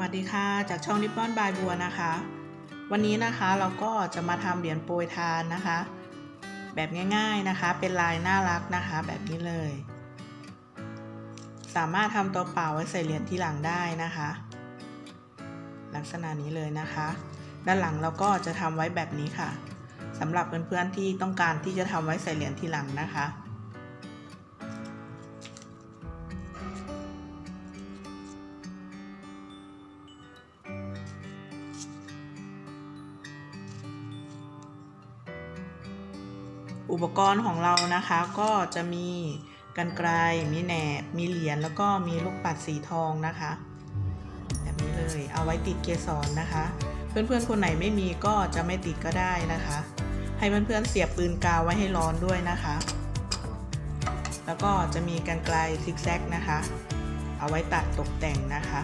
วัสดีค่ะ จากช่องริบบอนบายบัวนะคะ วันนี้นะคะเราก็จะมาทำเหรียญโปรยทานนะคะ แบบง่ายๆนะคะ เป็นลายน่ารักนะคะแบบนี้เลย สามารถทำตัวเปล่าไว้ใส่เหรียญที่หลังได้นะคะ ลักษณะนี้เลยนะคะ ด้านหลังเราก็จะทำไว้แบบนี้ค่ะสำหรับเพื่อนๆที่ต้องการที่จะทำไว้ใส่เหรียญที่หลังนะคะ อุปกรณ์ของเรานะคะก็จะมีกันไกลมีแหนบ มีเหรียญแล้วก็มีลูกปัดสีทองนะคะ แบบนี้เลยเอาไว้ติดเกสรนะคะ เพื่อนๆคนไหนไม่มีก็จะไม่ติดก็ได้นะคะ ให้เพื่อนๆเสียบปืนกาวไว้ให้ร้อนด้วยนะคะ แล้วก็จะมีกันไกลซิกแซกนะคะ เอาไว้ตัดตกแต่งนะคะ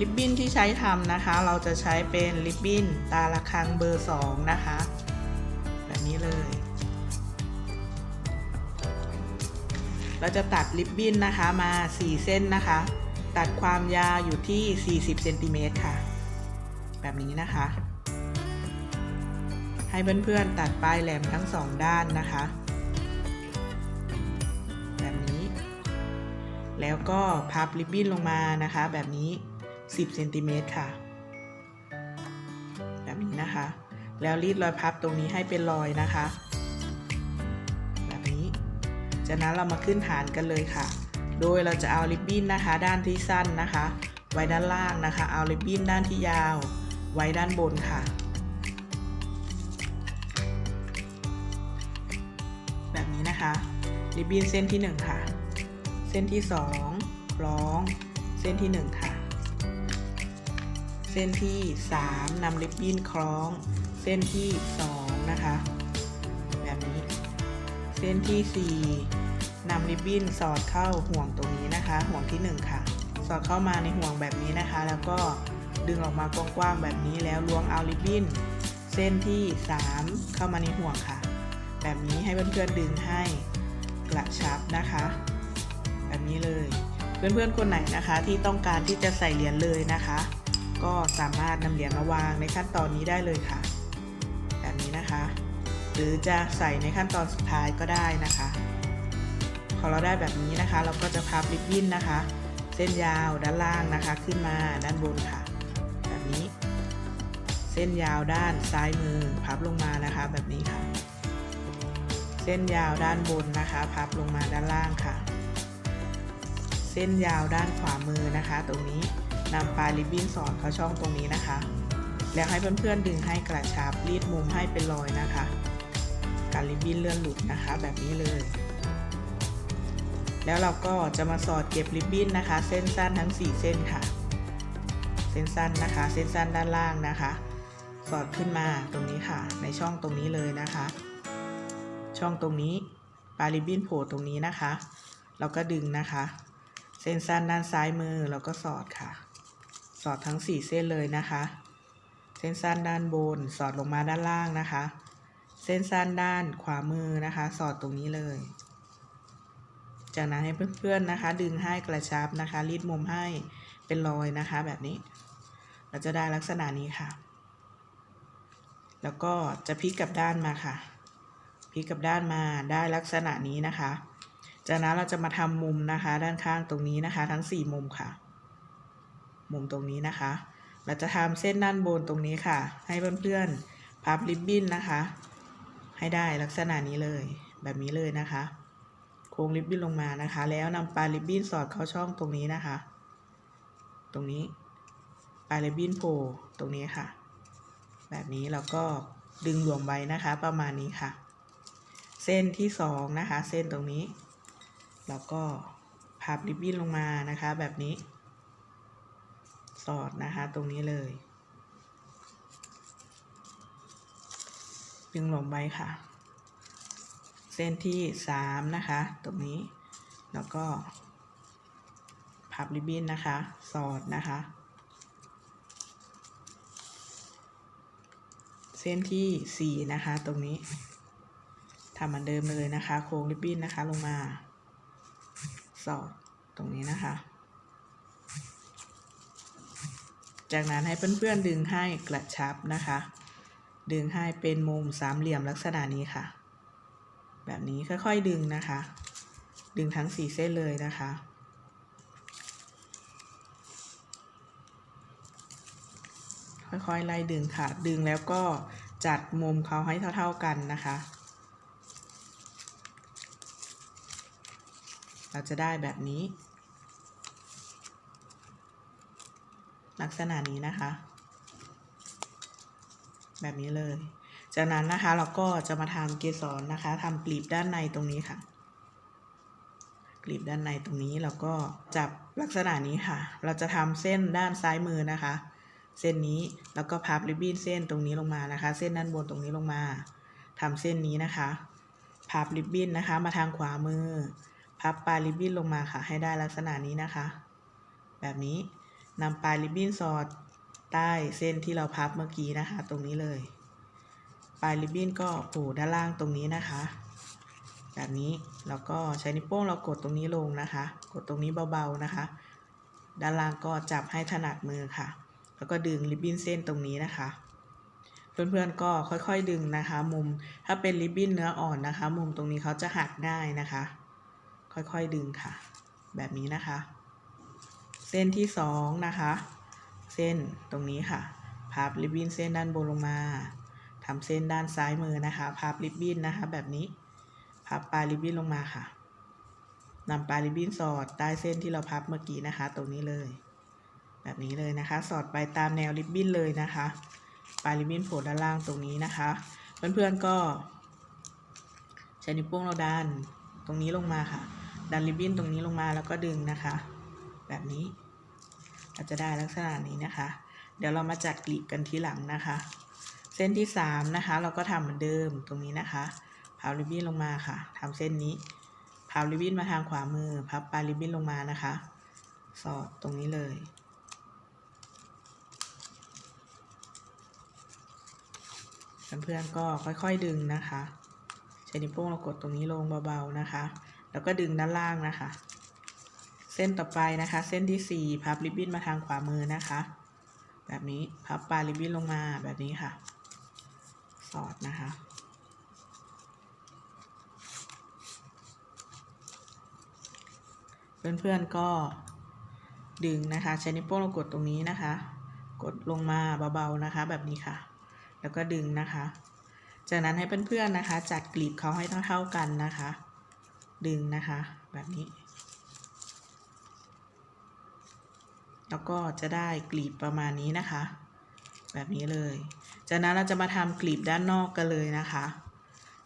ริบบิ้นที่ใช้ทำนะคะ เราจะใช้เป็นริบบิ้นตาละครังเบอร์ 2 นะคะ แบบนี้เลย เราจะตัดริบบิ้นนะคะมา 4 เส้นนะคะ ตัดความยาวอยู่ที่ 40เซนติเมตรค่ะ แบบนี้นะคะ ให้เพื่อนๆตัดปลายแหลมทั้งสองด้านนะคะ แบบนี้ แล้วก็พับริบบิ้นลงมานะคะ แบบนี้ 10เซนติเมตรค่ะ แบบนี้นะคะ แล้วรีดรอยพับตรงนี้ให้เป็นรอยนะคะ แบบนี้ จากนั้นเรามาขึ้นฐานกันเลยค่ะ โดยเราจะเอาริบบิ้นนะคะ ด้านที่สั้นนะคะ ไว้ด้านล่างนะคะ เอาริบบิ้นด้านที่ยาว ไว้ด้านบนค่ะ แบบนี้นะคะ ริบบิ้นเส้นที่ 1 ค่ะ เส้นที่ 2 คล้อง เส้นที่ 1 ค่ะ ส้นที่ 3นำริบบิ้นคล้อง เส้นที่ 2 นะคะ แบบนี้ เส้นที่ 4นำริบบิ้นสอดเข้าห่วงตรงนี้นะคะ ห่วงที่ 1 ค่ะ สอดเข้ามาในห่วงแบบนี้นะคะ แล้วก็ดึงออกมากว้างๆแบบนี้แล้วล้วงเอาริบบิ้นเส้นที่ 3 เข้ามาในห่วงค่ะ แบบนี้ให้เพื่อนๆดึงให้กระชับนะคะ แบบนี้เลยเพื่อนๆคนไหนนะคะที่ต้องการที่จะใส่เหรียญเลยนะคะ ก็สามารถนำเหรียญมาวางในขั้นตอนนี้ได้เลยค่ะ แบบนี้นะคะ หรือจะใส่ในขั้นตอนสุดท้ายก็ได้นะคะ พอเราได้แบบนี้นะคะ เราก็จะพับริบบิ้นนะคะ เส้นยาวด้านล่างนะคะ ขึ้นมาด้านบนค่ะ แบบนี้ เส้นยาวด้านซ้ายมือพับลงมานะคะ แบบนี้ค่ะ เส้นยาวด้านบนนะคะ พับลงมาด้านล่างค่ะ เส้นยาวด้านขวามือนะคะ ตรงนี้ นำปลายริบบิ้นสอดเข้าช่องตรงนี้นะคะ แล้วให้เพื่อนๆดึงให้กระชับรีดมุมให้เป็นรอยนะคะ การริบบิ้นเลื่อนหลุดนะคะ แบบนี้เลย แล้วเราก็จะมาสอดเก็บริบบิ้นนะคะ เส้นสั้นทั้ง 4 เส้นค่ะ เส้นสั้นนะคะ เส้นสั้นด้านล่างนะคะ สอดขึ้นมาตรงนี้ค่ะ ในช่องตรงนี้เลยนะคะ ช่องตรงนี้ปลายริบบิ้นโผล่ตรงนี้นะคะ เราก็ดึงนะคะ เส้นสั้นด้านซ้ายมือเราก็สอดค่ะ สอดทั้ง 4 เส้นเลยนะคะ เส้นสั้นด้านบน สอดลงมาด้านล่างนะคะ เส้นสั้นด้านขวามือนะคะ สอดตรงนี้เลย จากนั้นให้เพื่อนๆนะคะ ดึงให้กระชับนะคะ รีดมุมให้เป็นรอยนะคะ แบบนี้ เราจะได้ลักษณะนี้ค่ะ แล้วก็จะพลิกกลับด้านมาค่ะพลิกกลับด้านมาได้ลักษณะนี้นะคะ จากนั้นเราจะมาทำมุมนะคะ ด้านข้างตรงนี้นะคะ ทั้ง 4 มุมค่ะ มุมตรงนี้นะคะ เราจะทำเส้นด้านบนตรงนี้ค่ะ ให้เพื่อนๆพับริบบิ้นนะคะ ให้ได้ลักษณะนี้เลย แบบนี้เลยนะคะ โค้งริบบิ้นลงมานะคะ แล้วนำปลายริบบิ้นสอดเข้าช่องตรงนี้นะคะ ตรงนี้ปลายริบบิ้นโผล่ตรงนี้ค่ะ แบบนี้เราก็ดึงหลวมไว้นะคะ ประมาณนี้ค่ะ เส้นที่สองนะคะ เส้นตรงนี้ แล้วก็พับริบบิ้นลงมานะคะ แบบนี้ สอดนะคะตรงนี้เลยดึงลงไว้ค่ะ เส้นที่สามนะคะ ตรงนี้แล้วก็พับริบบิ้นนะคะ สอดนะคะ เส้นที่สี่นะคะตรงนี้ทำเหมือนเดิมเลยนะคะ โค้งริบบิ้นนะคะลงมา สอดตรงนี้นะคะ จากนั้นให้เพื่อนๆดึงให้กระชับนะคะ ดึงให้เป็นมุมสามเหลี่ยมลักษณะนี้ค่ะ แบบนี้ค่อยๆดึงนะคะ ดึงทั้งสี่เส้นเลยนะคะ ค่อยๆไล่ดึงค่ะ ดึงแล้วก็จัดมุมเขาให้เท่า ๆกันนะคะ เราจะได้แบบนี้ ลักษณะนี้นะคะ แบบนี้เลย จากนั้นนะคะเราก็จะมาทำเกสรนะคะทำกลีบด้านในตรงนี้ค่ะ กลีบด้านในตรงนี้เราก็จับลักษณะนี้ค่ะ เราจะทำเส้นด้านซ้ายมือนะคะ เส้นนี้แล้วก็พับริบบิ้นเส้นตรงนี้ลงมานะคะ เส้นด้านบนตรงนี้ลงมาทำเส้นนี้นะคะพับริบบิ้นนะคะ มาทางขวามือ พับปลายริบบิ้นลงมาค่ะ ให้ได้ลักษณะนี้นะคะ แบบนี้ นำปลายริบบิ้นสอดใต้เส้นที่เราพับเมื่อกี้นะคะ ตรงนี้เลย ปลายริบบิ้นก็ผล่ด้านล่างตรงนี้นะคะ แบบนี้แล้วก็ใช้นิ้วโป้งเรากดตรงนี้ลงนะคะ กดตรงนี้เบาๆนะคะ ด้านล่างก็จับให้ถนัดมือค่ะ แล้วก็ดึงริบบิ้นเส้นตรงนี้นะคะ เพื่อนๆก็ค่อยๆดึงนะคะ มุมถ้าเป็นริบบิ้นเนื้ออ่อนนะคะ มุมตรงนี้เขาจะหักได้นะคะ ค่อยๆดึงค่ะ แบบนี้นะคะ เส้นที่สองนะคะ เส้นตรงนี้ค่ะ พับริบบิ้นเส้นด้านบนลงมาทำเส้นด้านซ้ายมือนะคะ พับริบบิ้นนะคะ แบบนี้ พับปลายริบบิ้นลงมาค่ะนำปลายริบบิ้นสอดใต้เส้นที่เราพับเมื่อกี้นะคะ ตรงนี้เลย แบบนี้เลยนะคะ สอดไปตามแนวริบบิ้นเลยนะคะ ปลายริบบิ้นโผล่ด้านล่างตรงนี้นะคะ เพื่อนๆก็ใช้นิ้วโป้งเราดันตรงนี้ลงมาค่ะ ดันริบบิ้นตรงนี้ลงมาแล้วก็ดึงนะคะ แบบนี้เราจะได้ลักษณะนี้นะคะ เดี๋ยวเรามาจัดกลีบกันทีหลังนะคะ เส้นที่สามนะคะ เราก็ทำเหมือนเดิมตรงนี้นะคะพับริบบิ้นลงมาค่ะทำเส้นนี้พับริบบิ้นมาทางขวามือพับปลายริบบิ้นลงมานะคะ สอดตรงนี้เลยเพื่อนๆก็ค่อยๆดึงนะคะใช้นิ้วโป้งเรากดตรงนี้ลงเบาๆนะคะ แล้วก็ดึงด้านล่างนะคะ ส้นต่อไปนะคะ เส้นที่สี่พับริบบิ้นมาทางขวามือนะคะ แบบนี้พับปลายริบบิ้นลงมาแบบนี้ค่ะ สอดนะคะ เพื่อนๆก็ดึงนะคะ ใช้นิ้วโป้งเรากดตรงนี้นะคะ กดลงมาเบาๆนะคะ แบบนี้ค่ะ แล้วก็ดึงนะคะ จากนั้นให้เพื่อนๆนะคะ จัดกลีบเขาให้เท่าๆกันนะคะ ดึงนะคะ แบบนี้ แล้วก็จะได้กลีบประมาณนี้นะคะ แบบนี้เลย จากนั้นเราจะมาทำกลีบด้านนอกกันเลยนะคะ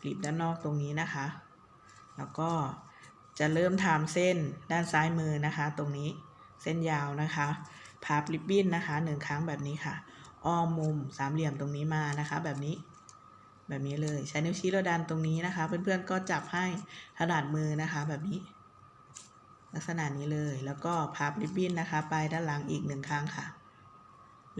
กลีบด้านนอกตรงนี้นะคะ แล้วก็จะเริ่มทำเส้นด้านซ้ายมือนะคะ ตรงนี้เส้นยาวนะคะพับริบบิ้นนะคะหนึ่งครั้งแบบนี้ค่ะ อ้อมมุมสามเหลี่ยมตรงนี้มานะคะ แบบนี้ แบบนี้เลยใช้นิ้วชี้เราดันตรงนี้นะคะ เพื่อนๆก็จับให้ถนัดมือนะคะแบบนี้ ลักษณะนี้เลย แล้วก็พับริบบิ้นนะคะ ไปด้านหลังอีกหนึ่งครั้งค่ะ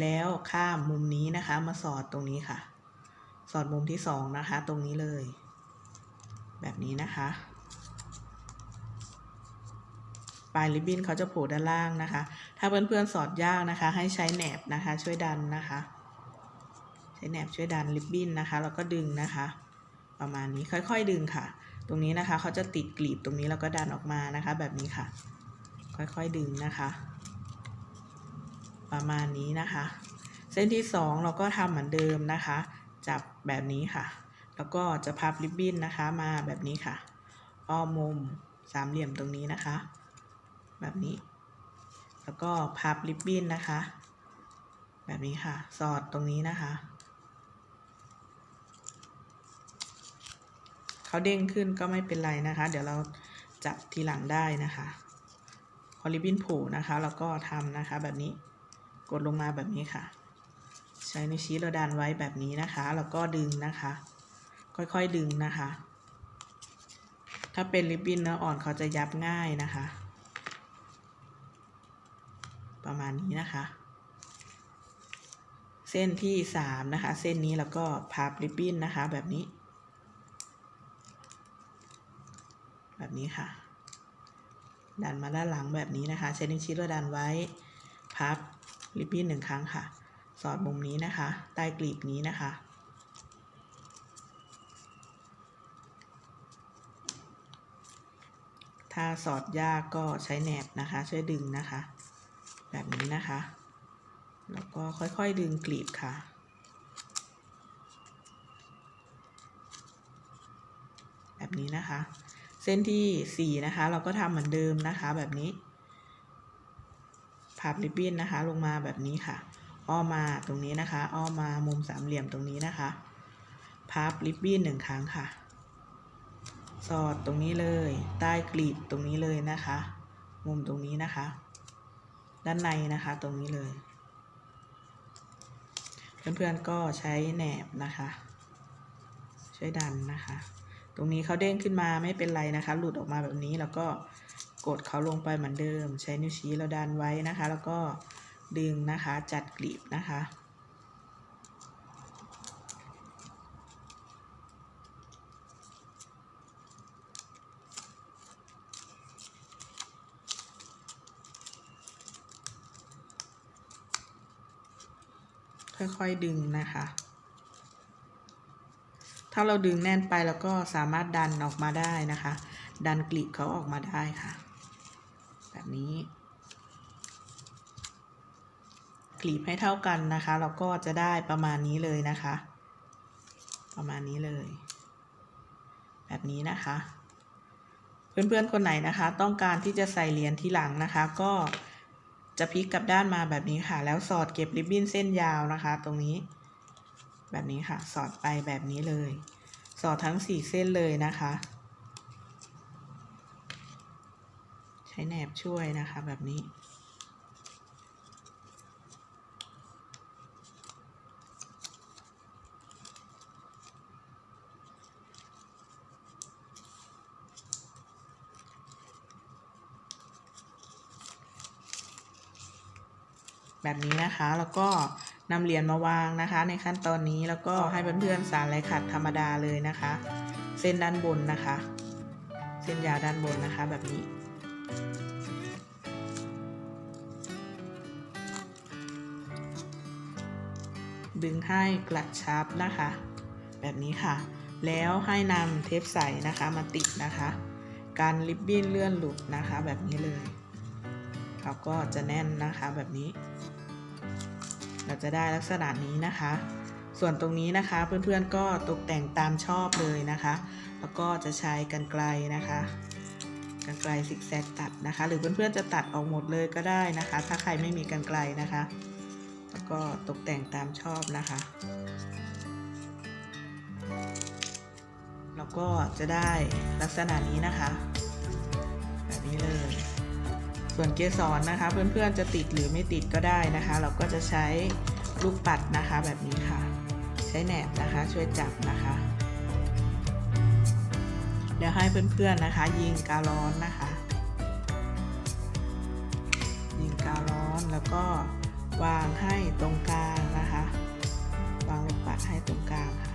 แล้วข้ามมุมนี้นะคะ มาสอดตรงนี้ค่ะ สอดมุมที่สองนะคะ ตรงนี้เลย แบบนี้นะคะ ปลายริบบิ้นเขาจะโผล่ด้านล่างนะคะ ถ้าเพื่อนๆสอดยากนะคะ ให้ใช้แหนบนะคะ ช่วยดันนะคะ ใช้แหนบช่วยดันริบบิ้นนะคะ แล้วก็ดึงนะคะ ประมาณนี้ค่อยๆดึงค่ะ ตรงนี้นะคะเขาจะติดกลีบตรงนี้แล้วก็ดันออกมานะคะ แบบนี้ค่ะ ค่อยๆดึงนะคะ ประมาณนี้นะคะ เส้นที่สองเราก็ทำเหมือนเดิมนะคะ จับแบบนี้ค่ะ แล้วก็จะพับริบบิ้นนะคะมาแบบนี้ค่ะ อ้อมมุมสามเหลี่ยมตรงนี้นะคะ แบบนี้ แล้วก็พับริบบิ้นนะคะ แบบนี้ค่ะ สอดตรงนี้นะคะ เขาเด้งขึ้นก็ไม่เป็นไรนะคะ เดี๋ยวเราจับทีหลังได้นะคะพอริบบิ้นผล่นะคะเราก็ทำนะคะแบบนี้กดลงมาแบบนี้ค่ะ ใช้นิ้วชี้เราดันไว้แบบนี้นะคะ แล้วก็ดึงนะคะ ค่อยๆดึงนะคะ ถ้าเป็นริบบิ้นเนื้ออ่อนเขาจะยับง่ายนะคะ ประมาณนี้นะคะเส้นที่สามนะคะ เส้นนี้แล้วก็พับริบบิ้นนะคะ แบบนี้ แบบ นี้ค่ะ ดันมาด้านหลังแบบนี้นะคะใช้นิ้วชี้แล้วดันไว้ พับริบบิ้นหนึ่งครั้งค่ะ สอดมุมนี้นะคะ ใต้กลีบนี้นะคะ ถ้าสอดยากก็ใช้แหนบนะคะ ช่วยดึงนะคะ แบบนี้นะคะ แล้วก็ค่อยๆดึงกลีบค่ะแบบนี้นะคะ เส้นที่ 4 นะคะ เราก็ทำเหมือนเดิมนะคะแบบนี้พับริบบิ้นนะคะ ลงมาแบบนี้ค่ะ อ้อมมาตรงนี้นะคะ อ้อมมามุมสามเหลี่ยมตรงนี้นะคะ พับริบบิ้นหนึ่งครั้งค่ะ สอดตรงนี้เลย ใต้กลีบตรงนี้เลยนะคะ มุมตรงนี้นะคะ ด้านในนะคะตรงนี้เลย เพื่อนๆก็ใช้แหนบนะคะ ช่วยดันนะคะ ตรงนี้เขาเด้งขึ้นมาไม่เป็นไรนะคะ หลุดออกมาแบบนี้แล้วก็กดเขาลงไปเหมือนเดิม ใช้นิ้วชี้เราดันไว้นะคะ แล้วก็ดึงนะคะจัดกลีบนะคะ ค่อยๆดึงนะคะ ถ้าเราดึงแน่นไปแล้วก็สามารถดันออกมาได้นะคะ ดันกลีบเขาออกมาได้ค่ะ แบบนี้ กลีบให้เท่ากันนะคะ เราก็จะได้ประมาณนี้เลยนะคะ ประมาณนี้เลย แบบนี้นะคะ เพื่อนๆคนไหนนะคะ ต้องการที่จะใส่เหรียญที่หลังนะคะ ก็จะพลิกกลับด้านมาแบบนี้ค่ะ แล้วสอดเก็บริบบิ้นเส้นยาวนะคะ ตรงนี้ แบบนี้ค่ะ สอดไปแบบนี้เลย สอดทั้งสี่เส้นเลยนะคะ ใช้แหนบช่วยนะคะแบบนี้ แบบนี้นะคะแล้วก็ นำเหรียญมาวางนะคะ ในขั้นตอนนี้แล้วก็ให้เพื่อนๆสารลายขัดธรรมดาเลยนะคะ เส้นด้านบนนะคะ เส้นยาวด้านบนนะคะแบบนี้ ดึงให้กระชับนะคะ แบบนี้ค่ะ แล้วให้นำเทปใสนะคะมาติดนะคะ การริบบิ้นเลื่อนหลุดนะคะแบบนี้เลยเขาก็จะแน่นนะคะแบบนี้ เราจะได้ลักษณะนี้นะคะ ส่วนตรงนี้นะคะเพื่อนๆก็ตกแต่งตามชอบเลยนะคะ แล้วก็จะใช้กันไกลนะคะกันไกลซิกแซกตัดนะคะ หรือเพื่อนๆจะตัดออกหมดเลยก็ได้นะคะ ถ้าใครไม่มีกันไกลนะคะ แล้วก็ตกแต่งตามชอบนะคะ แล้วก็จะได้ลักษณะนี้นะคะ แบบนี้เลย ส่วนเกสรนะคะ เพื่อนๆจะติดหรือไม่ติดก็ได้นะคะ เราก็จะใช้ลูกปัดนะคะแบบนี้ค่ะ ใช้แหนบนะคะช่วยจับนะคะเดี๋ยวให้เพื่อนๆนะคะ ยิงกาวร้อนนะคะ ยิงกาวร้อนแล้วก็วางให้ตรงกลางนะคะ วางลูกปัดให้ตรงกลางค่ะ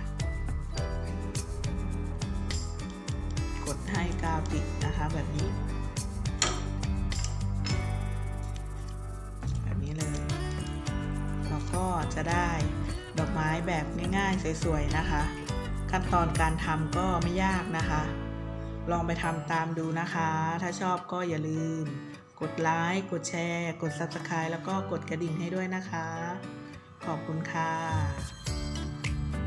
กดให้กาวติดนะคะแบบนี้ จะได้ ดอกไม้แบบง่ายๆ สวยๆนะคะ ขั้นตอนการทำก็ไม่ยากนะคะ ลองไปทำตามดูนะคะ ถ้าชอบก็อย่าลืม กดไลค์กดแชร์ กด Subscribe แล้วก็กดกระดิ่งให้ด้วยนะคะ ขอบคุณค่ะ